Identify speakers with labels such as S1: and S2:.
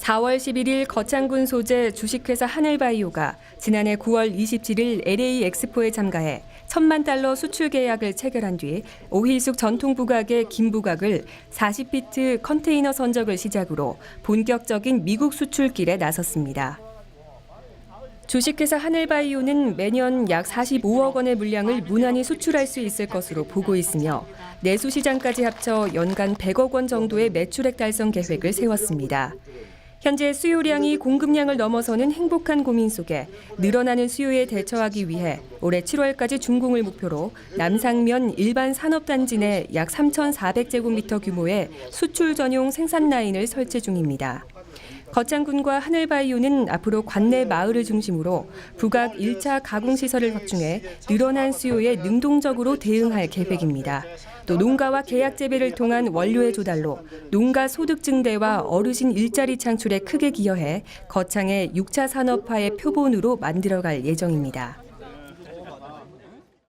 S1: 4월 11일 거창군 소재 주식회사 하늘바이오가 지난해 9월 27일 LA 엑스포에 참가해 천만 달러 수출 계약을 체결한 뒤 오희숙 전통 부각의 김부각을 40피트 컨테이너 선적을 시작으로 본격적인 미국 수출길에 나섰습니다. 주식회사 하늘바이오는 매년 약 45억 원의 물량을 무난히 수출할 수 있을 것으로 보고 있으며 내수 시장까지 합쳐 연간 100억 원 정도의 매출액 달성 계획을 세웠습니다. 현재 수요량이 공급량을 넘어서는 행복한 고민 속에 늘어나는 수요에 대처하기 위해 올해 7월까지 준공을 목표로 남상면 일반 산업단지 내 약 3,400제곱미터 규모의 수출 전용 생산 라인을 설치 중입니다. 거창군과 하늘바이오는 앞으로 관내 마을을 중심으로 부각 1차 가공시설을 확충해 늘어난 수요에 능동적으로 대응할 계획입니다. 또 농가와 계약 재배를 통한 원료의 조달로 농가 소득 증대와 어르신 일자리 창출에 크게 기여해 거창의 6차 산업화의 표본으로 만들어갈 예정입니다.